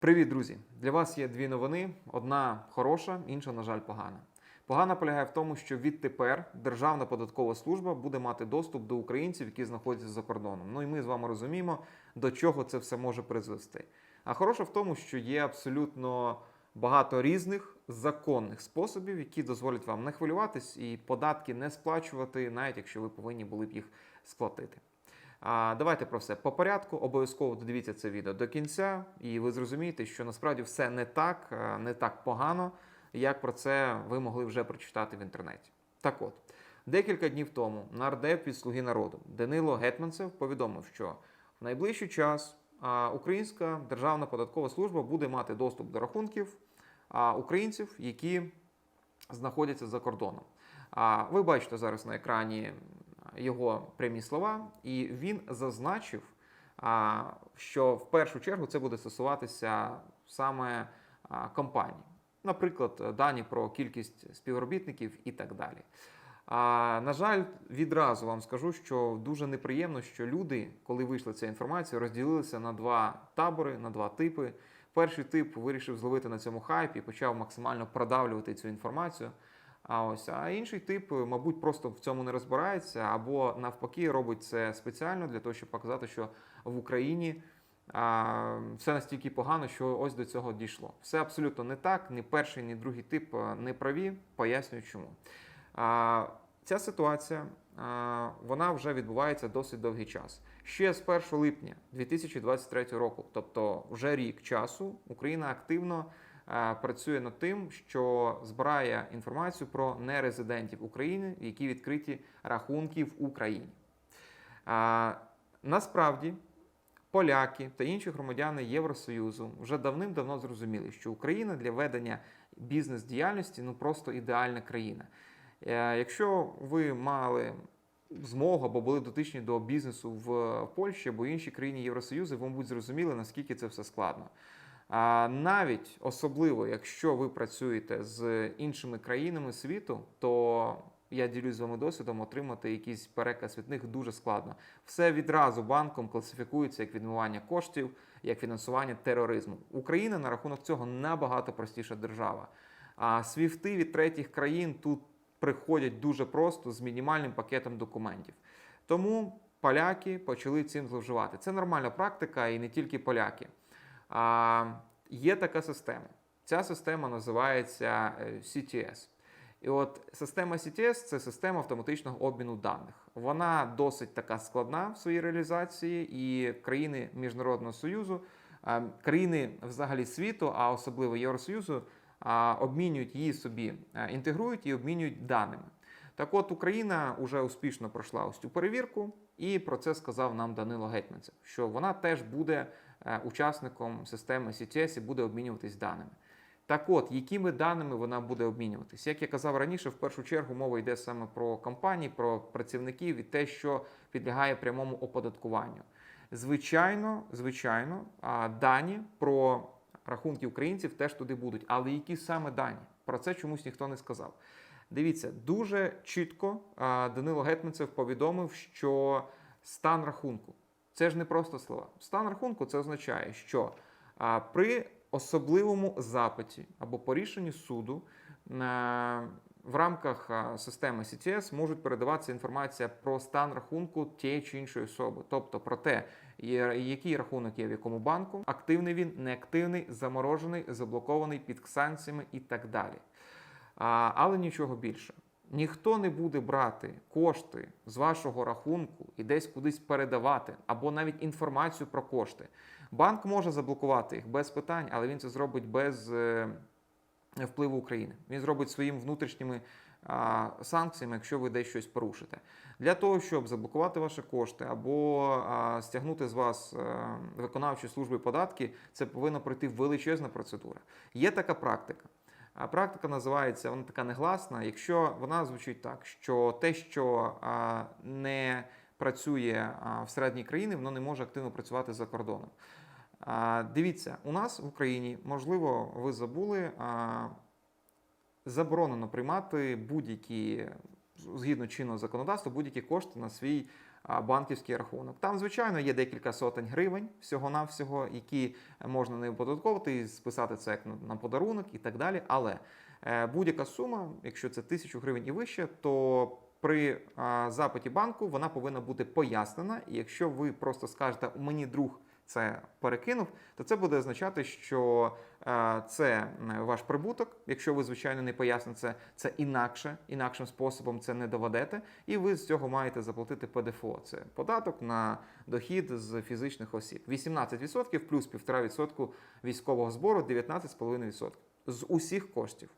Привіт, друзі! Для вас є дві новини: одна хороша, інша, на жаль, погана. Погана полягає в тому, що відтепер Державна податкова служба буде мати доступ до українців, які знаходяться за кордоном. Ну і ми з вами розуміємо, до чого це все може призвести. А хороша в тому, що є абсолютно багато різних законних способів, які дозволять вам не хвилюватись і податки не сплачувати, навіть якщо ви повинні були б їх сплатити. А давайте про все по порядку. Обов'язково додивіться це відео до кінця, і ви зрозумієте, що насправді все не так, е, не так погано, як про це ви могли вже прочитати в інтернеті. Так от, декілька днів тому нардеп від Слуги народу Данило Гетманцев повідомив, що в найближчий час Українська державна податкова служба буде мати доступ до рахунків українців, які знаходяться за кордоном. А ви бачите зараз на екрані його прямі слова, і він зазначив, що в першу чергу це буде стосуватися саме компаній, наприклад, дані про кількість співробітників і так далі. На жаль, відразу вам скажу, що дуже неприємно, що люди, коли вийшла ця інформація, розділилися на два табори, на два типи. Перший тип вирішив зловити на цьому хайпі почав максимально продавлювати цю інформацію. А ось а інший тип, мабуть, просто в цьому не розбирається, або навпаки робить це спеціально для того, щоб показати, що в Україні а, все настільки погано, що ось до цього дійшло. Все абсолютно не так. Ні перший, ні другий тип не праві. Пояснюю, чому. А, ця ситуація а, вона вже відбувається досить довгий час. Ще з 1 липня 2023 року, тобто вже рік часу, Україна активно е, працює над тим, що збирає інформацію про нерезидентів України, які відкриті рахунки в Україні. Насправді, поляки та інші громадяни Євросоюзу вже давним-давно зрозуміли, що Україна для ведення бізнес-діяльності ну просто ідеальна країна. Е, Якщо ви мали змогу або були дотичні до бізнесу в Польщі або іншій країні Євросоюзу, ви, мабуть, зрозуміли, наскільки це все складно. А навіть особливо, якщо ви працюєте з іншими країнами світу, то я ділюсь з вами досвідом, отримати якийсь переказ від них дуже складно. Все відразу банком класифікується як відмивання коштів, як фінансування тероризму. Україна на рахунок цього набагато простіша держава. А свіфти від третіх країн тут приходять дуже просто з мінімальним пакетом документів. Тому поляки почали цим зловживати. Це нормальна практика, і не тільки поляки. Є така система. Ця система називається е, CTS. І от система CTS це система автоматичного обміну даних. Вона досить така складна в своїй реалізації, і країни Міжнародного союзу, е, країни взагалі світу, а особливо Євросоюзу, обмінюють її собі, е, інтегрують і обмінюють даними. Так от Україна вже успішно пройшла ось цю перевірку, і про це сказав нам Данило Гетьманцев, що вона теж буде е, учасником системи CTS і буде обмінюватись даними. Так от, якими даними вона буде обмінюватись? Як я казав раніше, в першу чергу мова йде саме про компанії, про працівників і те, що підлягає прямому оподаткуванню. Звичайно, звичайно, дані про рахунки українців теж туди будуть. Але які саме дані? Про це чомусь ніхто не сказав. Дивіться, дуже чітко Данило Гетманцев повідомив, що стан рахунку це ж не просто слова. Стан рахунку це означає, що при особливому запиті або по рішенню суду а, в рамках системи CTS можуть передаватися інформація про стан рахунку тієї чи іншої особи, тобто про те, який рахунок є в якому банку, активний він, неактивний, заморожений, заблокований під санкціями і так далі. Але нічого більше. Ніхто не буде брати кошти з вашого рахунку і десь кудись передавати, або навіть інформацію про кошти. Банк може заблокувати їх без питань, але він це зробить без е, впливу України. Він зробить своїми внутрішніми санкціями, якщо ви десь щось порушите. Для того, щоб заблокувати ваші кошти або стягнути з вас е, виконавчі служби податки, це повинна пройти величезна процедура. Є така практика. Практика називається, вона така негласна, якщо вона звучить так, що те, що не працює всередині країни, воно не може активно працювати за кордоном. Дивіться, у нас в Україні, можливо, ви забули, заборонено приймати будь-які згідно чинного законодавства, будь-які кошти на свій банківський рахунок. Там, звичайно, є декілька сотень гривень всього-навсього, які можна не оподатковувати і списати це як на- подарунок і так далі. Але е, будь-яка сума, якщо це тисячу гривень і вище, то при запиті банку вона повинна бути пояснена. І якщо ви просто скажете, мені друг це перекинув, то це буде означати, що е, це ваш прибуток. Якщо ви, звичайно, не поясните це, це інакше, інакшим способом це не доведете, і ви з цього маєте заплатити ПДФО. Це податок на дохід з фізичних осіб. 18% плюс 1,5% військового збору, 19,5% з усіх коштів.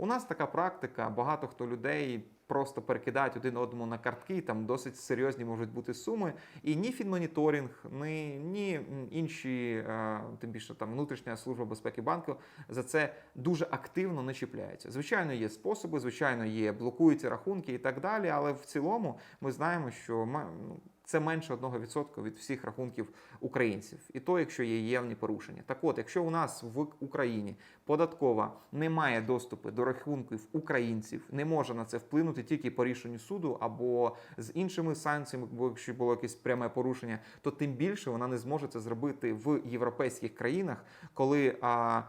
У нас така практика, багато хто людей просто перекидають один одному на картки, там досить серйозні можуть бути суми. І ні фінмоніторинг, ні, ні інші, е, тим більше там внутрішня служба безпеки банку за це дуже активно не чіпляється. Звичайно, є способи, звичайно, є блокуються рахунки і так далі. Але в цілому ми знаємо, що ну, це менше 1% від всіх рахунків українців, і то, якщо є євні порушення. Так от, якщо у нас в Україні податкова не має доступу до рахунків українців, не може на це вплинути тільки по рішенню суду або з іншими санкціями, бо якщо було якесь пряме порушення, то тим більше вона не зможе це зробити в європейських країнах, коли а,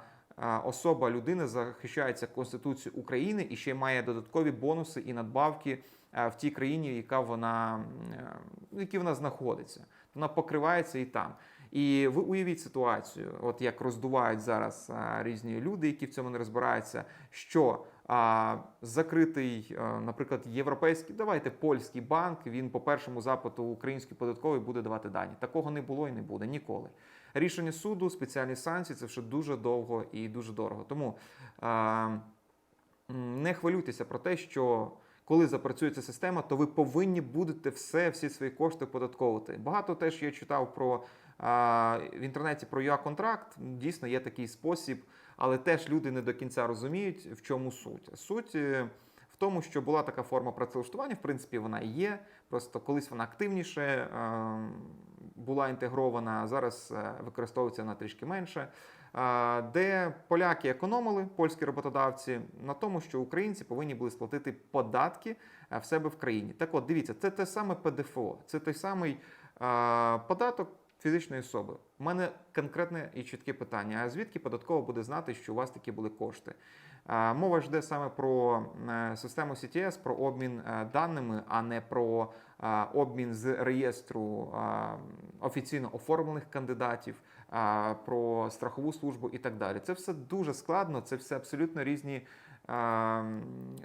особа людини захищається Конституцією України і ще має додаткові бонуси і надбавки в тій країні, яка вона е, в вона знаходиться. Вона покривається і там. І ви уявіть ситуацію, от як роздувають зараз а, різні люди, які в цьому не розбираються, що закритий, наприклад, європейський, давайте польський банк, він по першому запиту український податковий буде давати дані. Такого не було і не буде ніколи. Рішення суду, спеціальні санкції це все дуже довго і дуже дорого. Тому а, не хвилюйтеся про те, що коли запрацює ця система, то ви повинні будете все, всі свої кошти податковувати. Багато теж я читав про а, в інтернеті про ЮА-контракт. Дійсно, є такий спосіб, але теж люди не до кінця розуміють, в чому суть. Суть е, в тому, що була така форма працевлаштування, в принципі, вона є. Просто колись вона активніше е, була інтегрована, зараз е, використовується вона трішки менше. Де поляки економили, польські роботодавці, на тому, що українці повинні були сплатити податки е, в себе в країні. Так от, дивіться, це те саме ПДФО, це той самий податок фізичної особи. У мене конкретне і чітке питання: а звідки податково буде знати, що у вас такі були кошти? Мова ж йде саме про е, систему CTS, про обмін е, даними, а не про обмін з реєстру офіційно оформлених кандидатів, про страхову службу і так далі. Це все дуже складно, це все абсолютно різні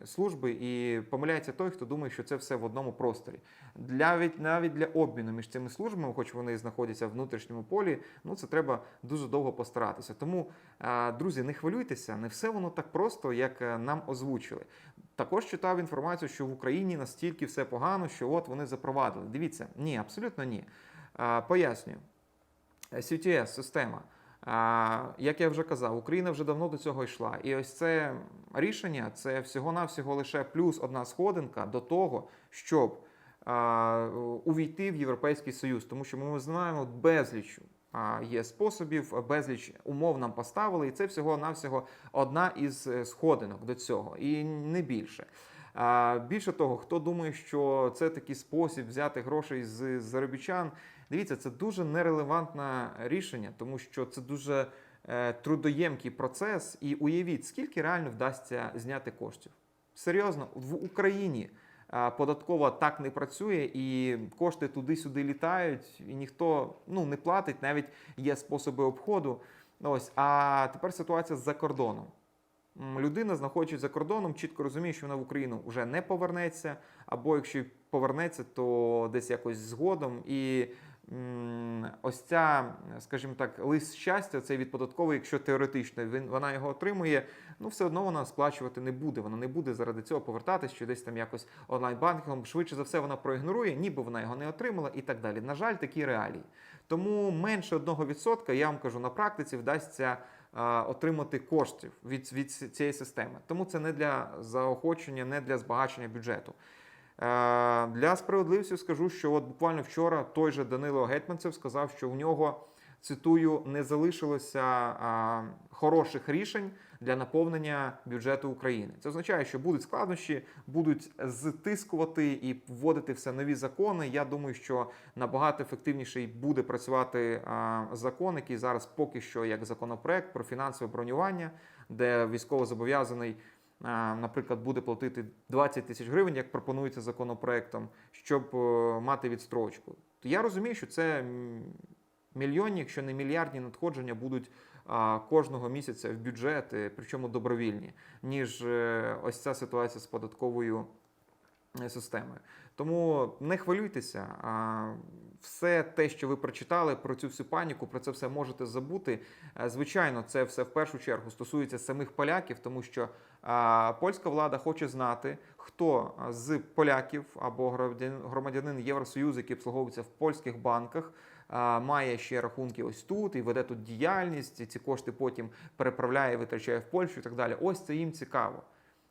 служби, і помиляється той, хто думає, що це все в одному просторі. Для навіть для обміну між цими службами, хоч вони знаходяться в внутрішньому полі, ну це треба дуже довго постаратися. Тому, е, друзі, не хвилюйтеся, не все воно так просто, як е, нам озвучили. Також читав інформацію, що в Україні настільки все погано, що от вони запровадили. Дивіться, ні, абсолютно ні. Е, Пояснюю. CTS система. А, Як я вже казав, Україна вже давно до цього йшла. І ось це рішення це всього-навсього лише плюс одна сходинка до того, щоб увійти в Європейський Союз. Тому що ми знаємо безліч є способів, безліч умов нам поставили, і це всього-навсього одна із е, сходинок до цього, і не більше. Більше того, хто думає, що це такий спосіб взяти грошей з заробітчан, дивіться, це дуже нерелевантне рішення, тому що це дуже е, трудоємкий процес. І уявіть, скільки реально вдасться зняти коштів. Серйозно, в Україні е, податкова так не працює, і кошти туди-сюди літають, і ніхто ну, не платить, навіть є способи обходу. Ось, а тепер ситуація з-за кордоном. Людина, знаходячись за кордоном, чітко розуміє, що вона в Україну вже не повернеться, або якщо повернеться, то десь якось згодом. І ось ця, скажімо так, лист щастя, цей від податкової, якщо теоретично він, вона його отримує, ну все одно вона сплачувати не буде. Вона не буде заради цього повертатись, що десь там якось онлайн-банкінгом. Швидше за все, вона проігнорує, ніби вона його не отримала і так далі. На жаль, такі реалії. Тому менше 1%, я вам кажу, на практиці вдасться отримати коштів від, від цієї системи. Тому це не для заохочення, не для збагачення бюджету. Е, Для справедливості скажу, що от буквально вчора той же Данило Гетьманцев сказав, що у нього цитую не залишилося хороших рішень для наповнення бюджету України. Це означає, що будуть складнощі, будуть зтискувати і вводити все нові закони. Я думаю, що набагато ефективніший буде працювати закон, який зараз поки що як законопроект про фінансове бронювання, де військовозобов'язаний а, наприклад, буде платити 20 тисяч гривень, як пропонується законопроектом, щоб е, мати відстрочку. То я розумію, що це мільйонні, якщо не мільярдні надходження будуть кожного місяця в бюджети, причому добровільні, ніж е, ось ця ситуація з податковою е, системою. Тому не хвилюйтеся. Все те, що ви прочитали про цю всю паніку, про це все можете забути. Е, Звичайно, це все в першу чергу стосується самих поляків, тому що польська влада хоче знати, хто з поляків або громадян- громадянин Євросоюзу, який обслуговується в польських банках, має ще рахунки ось тут і веде тут діяльність. І ці кошти потім переправляє, витрачає в Польщу і так далі. Ось це їм цікаво.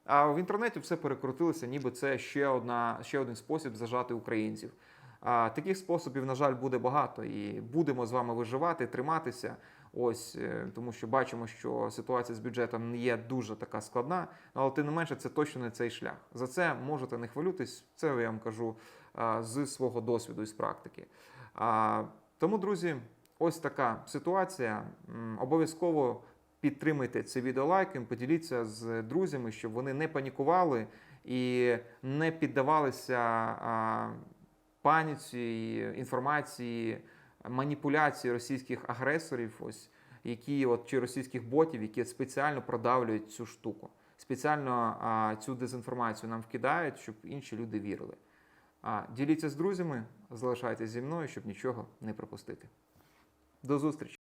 А в інтернеті все перекрутилося, ніби це ще одна ще один спосіб зажати українців. А таких способів, на жаль, буде багато, і будемо з вами виживати, триматися. Ось е, тому, що бачимо, що ситуація з бюджетом не є дуже така складна, але тим не менше, це точно не цей шлях. За це можете не хвилюйтесь. Це я вам кажу з свого досвіду і з практики. Тому, друзі, ось така ситуація. Обов'язково підтримайте це відео лайком, поділіться з друзями, щоб вони не панікували і не піддавалися паніці, інформації, маніпуляції російських агресорів, ось які от чи російських ботів, які спеціально продавлюють цю штуку, спеціально а, цю дезінформацію нам вкидають, щоб інші люди вірили. А, діліться з друзями, залишайтеся зі мною, щоб нічого не пропустити. До зустрічі!